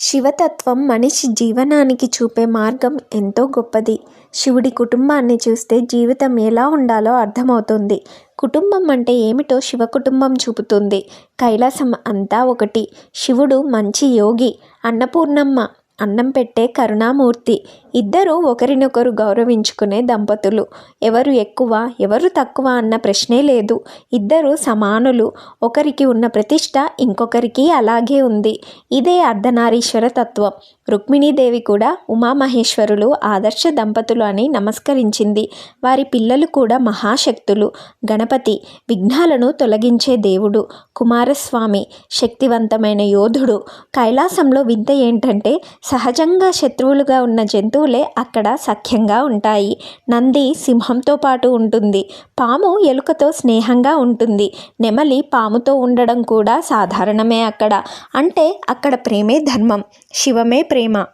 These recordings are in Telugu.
శివతత్వం మనిషి జీవనానికి చూపే మార్గం ఎంతో గొప్పది. శివుడి కుటుంబాన్ని చూస్తే జీవితం ఎలా ఉండాలో అర్థమవుతుంది. కుటుంబం అంటే ఏమిటో శివ కుటుంబం చూపుతుంది. కైలాసం అంతా ఒకటి. శివుడు మంచి యోగి అన్నపూర్ణమ్మ అన్నం పెట్టే కరుణామూర్తి. ఇద్దరు ఒకరినొకరు గౌరవించుకునే దంపతులు. ఎవరు ఎక్కువ ఎవరు తక్కువ అన్న ప్రశ్నే లేదు. ఇద్దరు సమానులు. ఒకరికి ఉన్న ప్రతిష్ట ఇంకొకరికి అలాగే ఉంది. ఇదే అర్ధనారీశ్వర తత్వం. రుక్మిణీదేవి కూడా ఉమామహేశ్వరులు ఆదర్శ దంపతులు అని నమస్కరించింది. వారి పిల్లలు కూడా మహాశక్తులు. గణపతి విఘ్నాలను తొలగించే దేవుడు. కుమారస్వామి శక్తివంతమైన యోధుడు. కైలాసంలో వింత ఏంటంటే సహజంగా శత్రువులుగా ఉన్న జంతువు అక్కడ సఖ్యంగా ఉంటాయి. నంది సింహంతో పాటు ఉంటుంది. పాము ఎలుకతో స్నేహంగా ఉంటుంది. నెమలి పాముతో ఉండడం కూడా సాధారణమే అక్కడ. అంటే అక్కడ ప్రేమే ధర్మం శివమే ప్రేమ.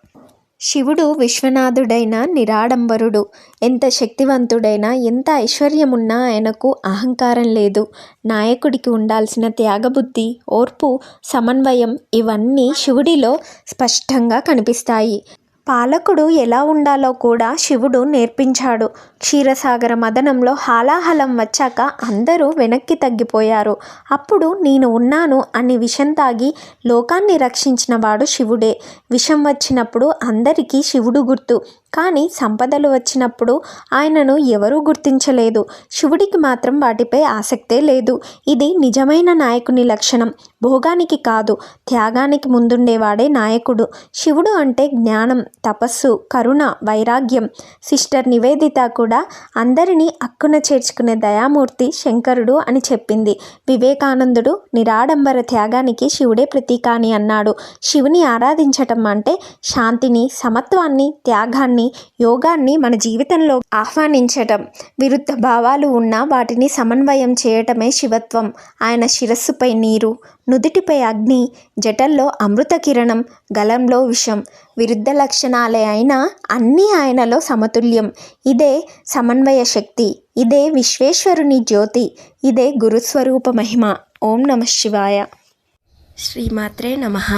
శివుడు విశ్వనాథుడైన నిరాడంబరుడు. ఎంత శక్తివంతుడైనా ఎంత ఐశ్వర్యమున్నా ఆయనకు అహంకారం లేదు. నాయకుడికి ఉండాల్సిన త్యాగబుద్ధి ఓర్పు సమన్వయం ఇవన్నీ శివుడిలో స్పష్టంగా కనిపిస్తాయి. పాలకుడు ఎలా ఉండాలో కూడా శివుడు నేర్పించాడు. క్షీరసాగర మదనంలో హాలాహలం వచ్చాక అందరూ వెనక్కి తగ్గిపోయారు. అప్పుడు నేను ఉన్నాను అని విషం తాగి లోకాన్ని రక్షించిన వాడు శివుడే. విషం వచ్చినప్పుడు అందరికీ శివుడు గుర్తు. కానీ సంపదలు వచ్చినప్పుడు ఆయనను ఎవరూ గుర్తించలేదు. శివుడికి మాత్రం వాటిపై ఆసక్తే లేదు. ఇది నిజమైన నాయకుని లక్షణం. భోగానికి కాదు త్యాగానికి ముందుండేవాడే నాయకుడు. శివుడు అంటే జ్ఞానం తపస్సు కరుణ వైరాగ్యం. సిస్టర్ నివేదిత కూడా అందరినీ అక్కున చేర్చుకునే దయామూర్తి శంకరుడు అని చెప్పింది. వివేకానందుడు నిరాడంబర త్యాగానికి శివుడే ప్రతీక అని అన్నాడు. శివుని ఆరాధించటం అంటే శాంతిని సమత్వాన్ని త్యాగాన్ని యోగాన్ని మన జీవితంలో ఆహ్వానించటం విరుద్ధ భావాలు ఉన్న వాటిని సమన్వయం చేయటమే శివత్వం. ఆయన శిరస్సుపై నీరు నుదుటిపై అగ్ని జటల్లో అమృత కిరణం గలంలో విషం విరుద్ధ లక్షణాలే అయినా అన్నీ ఆయనలో సమతుల్యం. ఇదే సమన్వయ శక్తి ఇదే విశ్వేశ్వరుని జ్యోతి ఇదే గురుస్వరూప మహిమ. ఓం నమ శివాయ. శ్రీమాత్రే నమః.